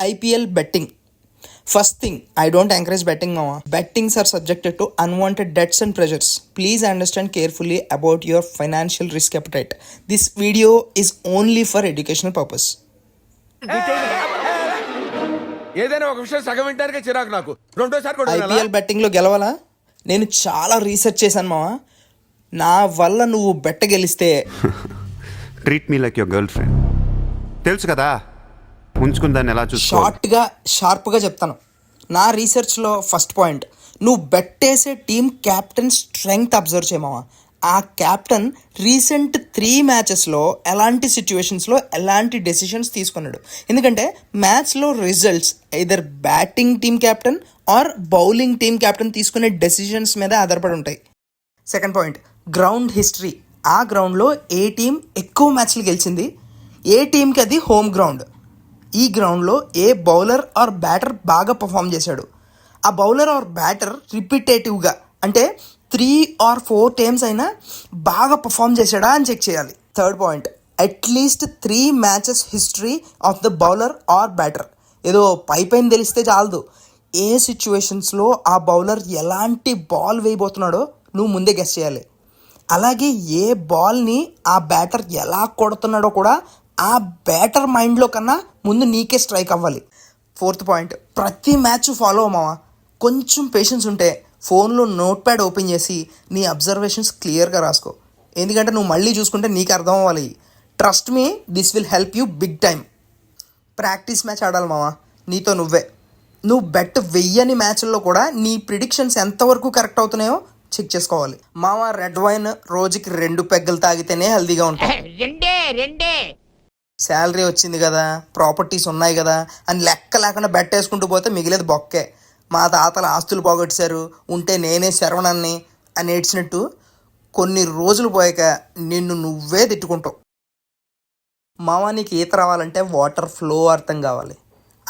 IPL betting first thing I don't encourage betting మామా bettings are subjected to unwanted debts and pressures please understand carefully about your financial risk uptight this video is only for educational purpose ఏదైనా ఒక విషయం సగం వింటారు చిరాకు నాకు. రెండోసారి IPL బెట్టింగ్లో గెలవాలా? నేను చాలా రీసెర్చ్ చేశాను మామా నా వల్ల నువ్వు బెట్ట గెలిస్తే treat me like your girlfriend తెలుసు కదా? ఉంచుకుని దాన్ని ఎలా షార్ట్గా షార్ప్గా చెప్తాను. నా రీసెర్చ్లో ఫస్ట్ పాయింట్ నువ్వు బెట్టేసే టీం క్యాప్టెన్ స్ట్రెంగ్త్ అబ్జర్వ్ చేయమావా ఆ క్యాప్టెన్ రీసెంట్ త్రీ మ్యాచెస్లో ఎలాంటి సిచ్యువేషన్స్లో ఎలాంటి డెసిషన్స్ తీసుకున్నాడు. ఎందుకంటే మ్యాచ్లో results either batting team captain or bowling team captain తీసుకునే డెసిషన్స్ మీద ఆధారపడి ఉంటాయి. Second point ground history. ఆ గ్రౌండ్లో ఏ టీం ఎక్కువ మ్యాచ్లు గెలిచింది? ఏ టీంకి అది హోమ్ గ్రౌండ్? ఈ గ్రౌండ్లో ఏ బౌలర్ ఆర్ బ్యాటర్ బాగా పర్ఫామ్ చేశాడు? ఆ బౌలర్ ఆర్ బ్యాటర్ రిపిటేటివ్గా అంటే త్రీ ఆర్ ఫోర్ టైమ్స్ అయినా బాగా పర్ఫామ్ చేశాడా అని చెక్ చేయాలి. Third point at least three matches history of the bowler or batter. ఏదో పై పైన తెలిస్తే చాలదు. ఏ సిచ్యువేషన్స్లో ఆ బౌలర్ ఎలాంటి బాల్ వేయబోతున్నాడో నువ్వు ముందే గెస్ చేయాలి. అలాగే ఏ బాల్ని ఆ బ్యాటర్ ఎలా కొడుతున్నాడో కూడా ఆ బ్యాటర్ మైండ్లో కన్నా ముందు నీకే స్ట్రైక్ అవ్వాలి. ఫోర్త్ పాయింట్ ప్రతి మ్యాచ్ ఫాలో అవ్వమావా కొంచెం పేషెన్స్ ఉంటే ఫోన్లో నోట్ ప్యాడ్ ఓపెన్ చేసి నీ అబ్జర్వేషన్స్ క్లియర్గా రాసుకో. ఎందుకంటే నువ్వు మళ్ళీ చూసుకుంటే నీకు అర్థం అవ్వాలి. Trust me this will help you big time practice match ఆడాలి మావా. నీతో నువ్వే. నువ్వు బెట్ వెయ్యని మ్యాచ్ల్లో కూడా నీ ప్రిడిక్షన్స్ ఎంతవరకు కరెక్ట్ అవుతున్నాయో చెక్ చేసుకోవాలి. మావా రెడ్ వైన్ రోజుకి రెండు పెగ్గలు తాగితేనే హెల్దీగా ఉంటాయి రెండే రెండే. శాలరీ వచ్చింది కదా ప్రాపర్టీస్ ఉన్నాయి కదా అని లెక్క లేకుండా బెట్ వేసుకుంటూ పోతే మిగిలేదు బొక్కే. మా తాతల ఆస్తులు పోగొట్టేశారు ఉంటే నేనే శరవణాన్ని అని ఏడ్చినట్టు కొన్ని రోజులు పోయాక నిన్ను నువ్వే తిట్టుకుంటావు. మావా నీకు ఈత రావాలంటే వాటర్ ఫ్లో అర్థం కావాలి.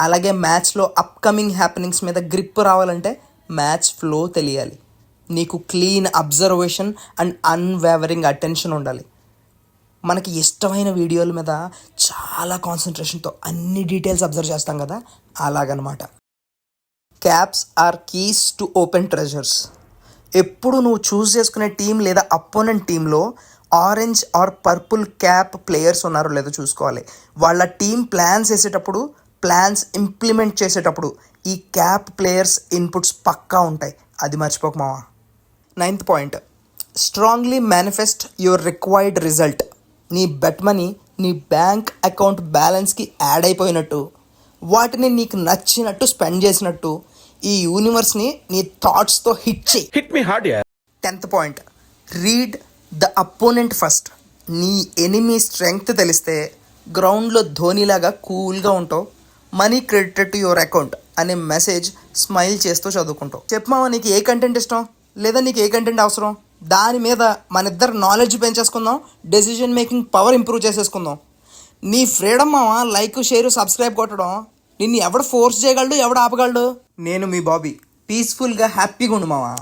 అలాగే మ్యాచ్లో అప్కమింగ్ హ్యాపెనింగ్స్ మీద గ్రిప్ రావాలంటే మ్యాచ్ ఫ్లో తెలియాలి. నీకు clean observation and unwavering attention ఉండాలి. మనకి ఇష్టమైన వీడియోల మీద చాలా కాన్సన్ట్రేషన్తో అన్ని డీటెయిల్స్ అబ్జర్వ్ చేస్తాం కదా? అలాగనమాట. Caps are keys to open treasures ఎప్పుడు నువ్వు చూస్ చేసుకునే టీం లేదా అపోనెంట్ టీంలో orange or purple cap players ఉన్నారో లేదో చూసుకోవాలి. వాళ్ళ టీం ప్లాన్స్ వేసేటప్పుడు ప్లాన్స్ ఇంప్లిమెంట్ చేసేటప్పుడు ఈ క్యాప్ ప్లేయర్స్ ఇన్పుట్స్ పక్కా ఉంటాయి. అది మర్చిపోక మావా. Ninth point strongly manifest your required result నీ బెట్ మనీ నీ బ్యాంక్ అకౌంట్ బ్యాలెన్స్కి యాడ్ అయిపోయినట్టు వాటిని నీకు నచ్చినట్టు స్పెండ్ చేసినట్టు ఈ యూనివర్స్ని నీ థాట్స్తో హిట్ చేయి. Hit me hard tenth point. Read the opponent first. నీ ఎనిమీ స్ట్రెంగ్త్ తెలిస్తే గ్రౌండ్లో ధోనిలాగా కూల్గా ఉంటావు. Money credited to your account అనే మెసేజ్ స్మైల్ చేస్తూ చదువుకుంటావు. చెప్పమావా నీకు ఏ కంటెంట్ ఇష్టం? లేదా నీకు ఏ కంటెంట్ అవసరం? దాని మీద మన ఇద్దరు నాలెడ్జ్ పెంచేసుకుందాం డెసిషన్ మేకింగ్ పవర్ ఇంప్రూవ్ చేసేసుకుందాం. నీ ఫ్రీడమ్ మావా లైక్ షేర్ సబ్స్క్రైబ్ కొట్టడం నిన్ను ఎవడు ఫోర్స్ చేయగలడు ఎవడు ఆపగలడు? నేను మీ బాబీ. పీస్ఫుల్గా హ్యాపీగా ఉండు మావా.